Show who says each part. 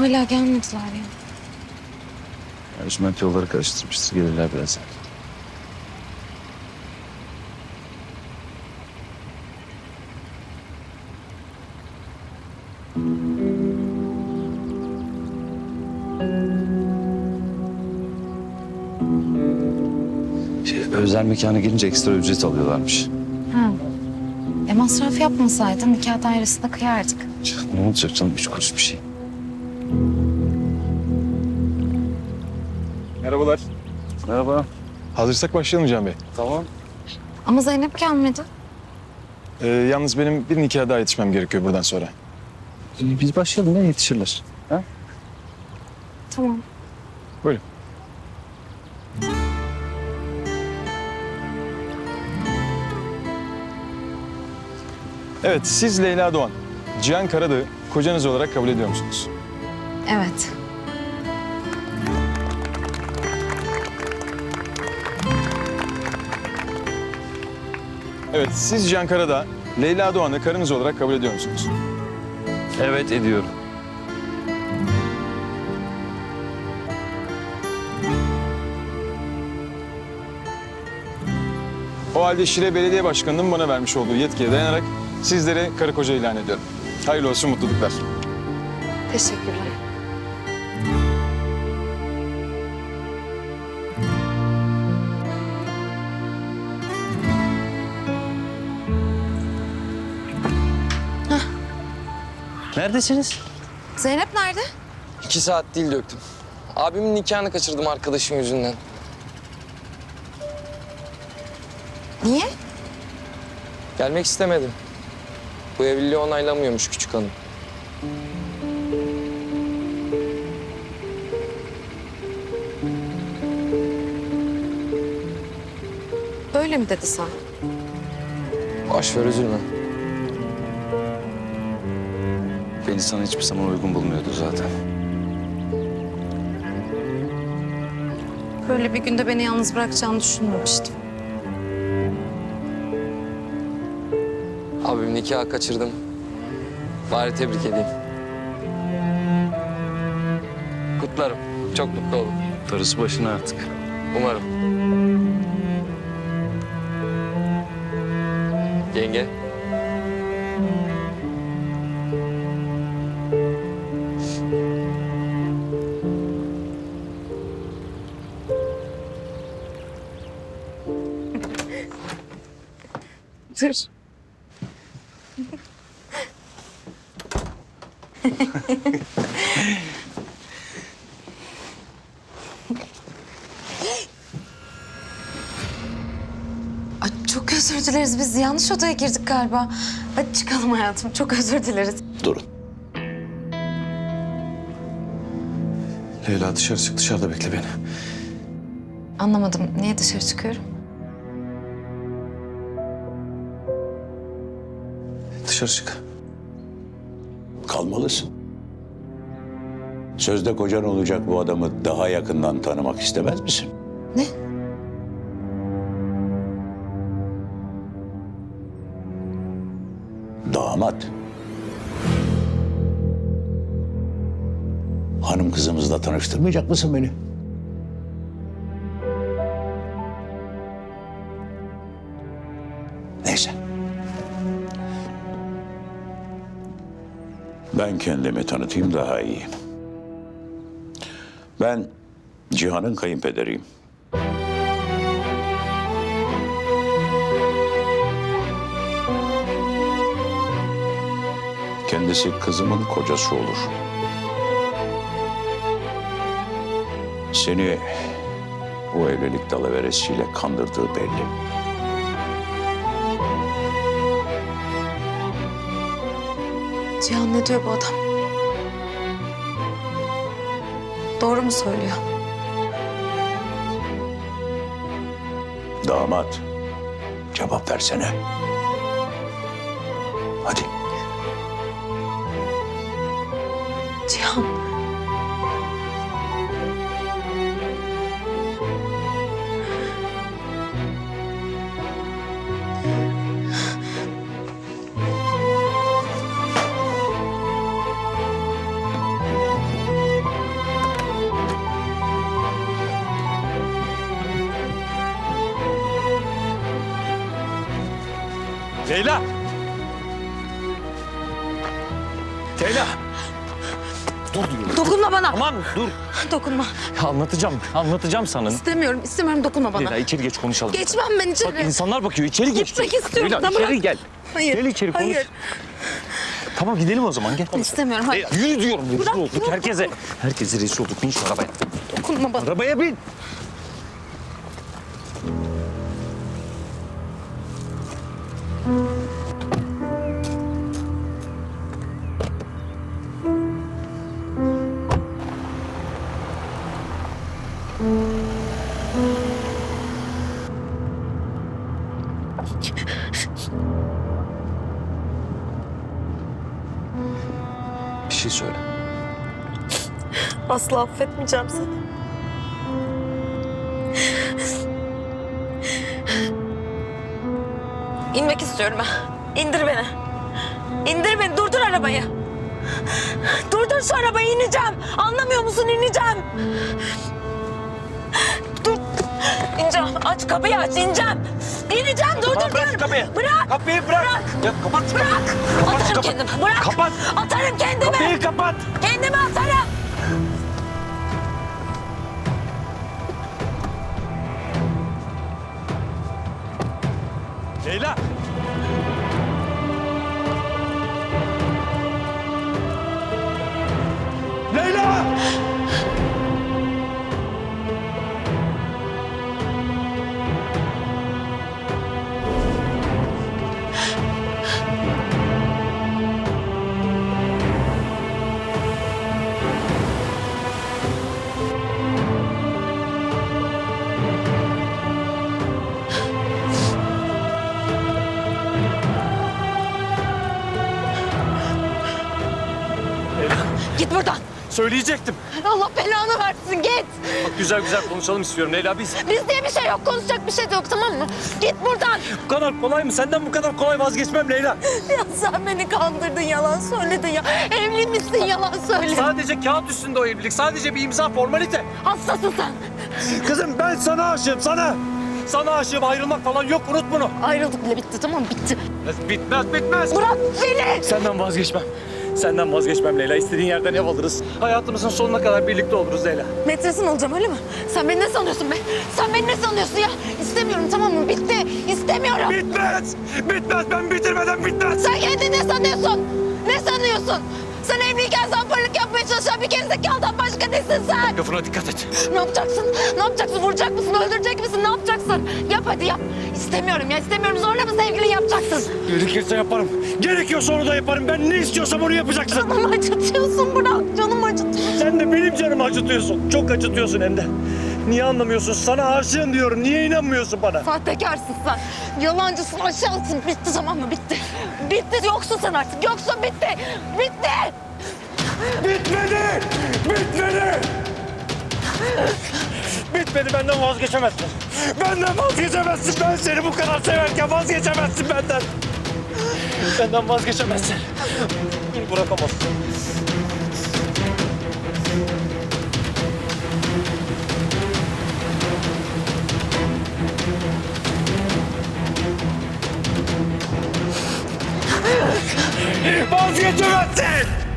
Speaker 1: Hala gelmediler ya.
Speaker 2: Ercüment yolları karıştırmıştır. Gelirler birazdan. Şey, özel mekana girince ekstra ücret alıyorlarmış.
Speaker 1: Ha. E masraf yapmasaydın nikah dairesinde kıyardık.
Speaker 2: Ne olacak canım? Üç kuruş bir şey.
Speaker 3: Merhabalar.
Speaker 2: Merhaba.
Speaker 3: Hazırsak başlayalım Can Bey.
Speaker 2: Tamam.
Speaker 1: Ama Zeynep gelmedi.
Speaker 3: Ee, yalnız benim bir nikaha daha yetişmem gerekiyor buradan sonra.
Speaker 2: Biz başlayalım. Ne yetişirler? Ha?
Speaker 1: Tamam.
Speaker 3: Buyurun. Evet, siz Leyla Doğan, Cihan Karadağ'ı kocanız olarak kabul ediyor musunuz?
Speaker 1: Evet.
Speaker 3: Evet, siz Cihan Karadağ, Leyla Doğan'ı karınız olarak kabul ediyor musunuz?
Speaker 2: Evet ediyorum.
Speaker 3: O halde Şile Belediye Başkanı'nın bana vermiş olduğu yetkiye dayanarak sizleri karı koca ilan ediyorum. Hayırlı olsun, mutluluklar.
Speaker 1: Teşekkürler.
Speaker 4: Neredesiniz?
Speaker 1: Zeynep nerede?
Speaker 4: İki saat dil döktüm. Abimin nikahını kaçırdım arkadaşım yüzünden.
Speaker 1: Niye?
Speaker 4: Gelmek istemedim. Bu evliliği onaylamıyormuş küçük hanım.
Speaker 1: Böyle mi dedi sana?
Speaker 4: Boş ver üzülme.
Speaker 2: Beni sana hiçbir zaman uygun bulmuyordu zaten.
Speaker 1: Böyle bir günde beni yalnız bırakacağını düşünmemiştim.
Speaker 4: Abim nikahı kaçırdım. Bari tebrik edeyim. Kutlarım. Çok mutlu olun.
Speaker 2: Darısı başına artık.
Speaker 4: Umarım. Yenge.
Speaker 1: Dur. Ay çok özür dileriz. Biz yanlış odaya girdik galiba. Hadi çıkalım hayatım. Çok özür dileriz.
Speaker 2: Durun. Leyla dışarı çık. Dışarıda bekle beni.
Speaker 1: Anlamadım. Niye dışarı çıkıyorum?
Speaker 2: Dışarı çık.
Speaker 5: Kalmalısın. Sözde kocan olacak bu adamı daha yakından tanımak istemez misin?
Speaker 1: Ne?
Speaker 5: Damat. Hanım kızımızla tanıştırmayacak mısın beni? Kendimi tanıtayım daha iyi. Ben Cihan'ın kayınpederiyim. Kendisi kızımın kocası olur. Seni bu evlilik dalaveresiyle kandırdığı belli.
Speaker 1: Cihan ne diyor bu adam? Doğru mu söylüyor?
Speaker 5: Damat, cevap versene. Hadi.
Speaker 1: Cihan.
Speaker 6: Leyla! Leyla! Dur diyorum.
Speaker 7: Dokunma bana.
Speaker 6: Tamam dur.
Speaker 7: Dokunma.
Speaker 6: Ya anlatacağım. Anlatacağım sana.
Speaker 7: İstemiyorum, istemiyorum dokunma bana.
Speaker 6: Leyla içeri geç konuşalım.
Speaker 7: Geçmem ben içeri.
Speaker 6: Bak insanlar bakıyor. içeri geç.
Speaker 7: Gitmek istiyorum,
Speaker 6: Leyla
Speaker 7: da
Speaker 6: içeri gel.
Speaker 7: Hayır.
Speaker 6: Gel içeri konuş.
Speaker 7: Hayır.
Speaker 6: Tamam gidelim o zaman gel.
Speaker 7: İstemiyorum, hayır.
Speaker 6: Leyla, yürü diyorum. Rezil olduk herkese. Herkese rezil olduk. Bin şu arabaya.
Speaker 7: Dokunma bana.
Speaker 6: Arabaya bin.
Speaker 2: Bir şey söyle.
Speaker 1: Asla affetmeyeceğim seni. İnmek istiyorum ben. İndir beni. İndir beni. Durdur arabayı. Durdur şu arabayı ineceğim. Anlamıyor musun? İneceğim. Dur. İneceğim. Aç kapıyı aç. ineceğim. İneceğim. Durdur
Speaker 6: Tamam, bırak
Speaker 1: diyorum.
Speaker 6: kapıyı.
Speaker 1: Bırak.
Speaker 6: Kapıyı bırak. Ya kapat.
Speaker 1: Bırak. Atarım
Speaker 6: kapat.
Speaker 1: kendimi. Bırak.
Speaker 6: Kapat. Söyleyecektim.
Speaker 1: Allah belanı versin. Git.
Speaker 6: Bak güzel güzel konuşalım istiyorum Leyla biz.
Speaker 1: Biz diye bir şey yok. Konuşacak bir şey de yok tamam mı? Git buradan.
Speaker 6: Bu kadar kolay mı? Senden bu kadar kolay vazgeçmem Leyla.
Speaker 1: Ya sen beni kandırdın, yalan söyledin ya. Evli misin, yalan söyle.
Speaker 6: Sadece kağıt üstünde o evlilik. Sadece bir imza formalite.
Speaker 1: Hastasın sen.
Speaker 6: Kızım ben sana aşığım sana. Sana aşığım ayrılmak falan yok unut bunu.
Speaker 1: Ayrıldık bile bitti tamam mı? Bitti.
Speaker 6: Bitmez bitmez.
Speaker 1: Bırak beni.
Speaker 6: Senden vazgeçmem. Senden vazgeçmem Leyla. İstediğin yerden ev alırız. Hayatımızın sonuna kadar birlikte oluruz Leyla.
Speaker 1: Metresin olacağım öyle mi? Sen beni ne sanıyorsun be? Sen beni ne sanıyorsun ya? İstemiyorum tamam mı? Bitti. İstemiyorum.
Speaker 6: Bitmez! Bitmez! Ben bitirmeden bitmez!
Speaker 1: Sen kendini ne sanıyorsun? Ne sanıyorsun? Sen evliyken zamparalık yapmaya çalışan bir gerizekalıdan nesin sen?
Speaker 6: Lafına dikkat et.
Speaker 1: Ne yapacaksın? Ne yapacaksın? Vuracak mısın? Öldürecek misin? Ne yapacaksın? Yap hadi yap. İstemiyorum ya istemiyorum. Zorla mı sevgili yapacaksın?
Speaker 6: Gerekirse yaparım. Gerekiyorsa onu da yaparım. Ben ne istiyorsam onu yapacaksın.
Speaker 1: Canımı acıtıyorsun bırak. Canımı acıtıyorsun.
Speaker 6: Sen de benim canımı acıtıyorsun. Çok acıtıyorsun hem de. Niye anlamıyorsun? Sana aşığım diyorum. Niye inanmıyorsun bana?
Speaker 1: Sahtekarsın sen. Yalancısın, aşağısın. Bitti tamam mı? Bitti. Bitti. Yoksun sen artık. Yoksun bitti. Bitti.
Speaker 6: Bitmedi! Bitmedi! Bitmedi benden vazgeçemezsin. Benden vazgeçemezsin. Ben seni bu kadar severken vazgeçemezsin benden. Benden vazgeçemezsin. Beni bırakamazsın. Vazgeçemezsin!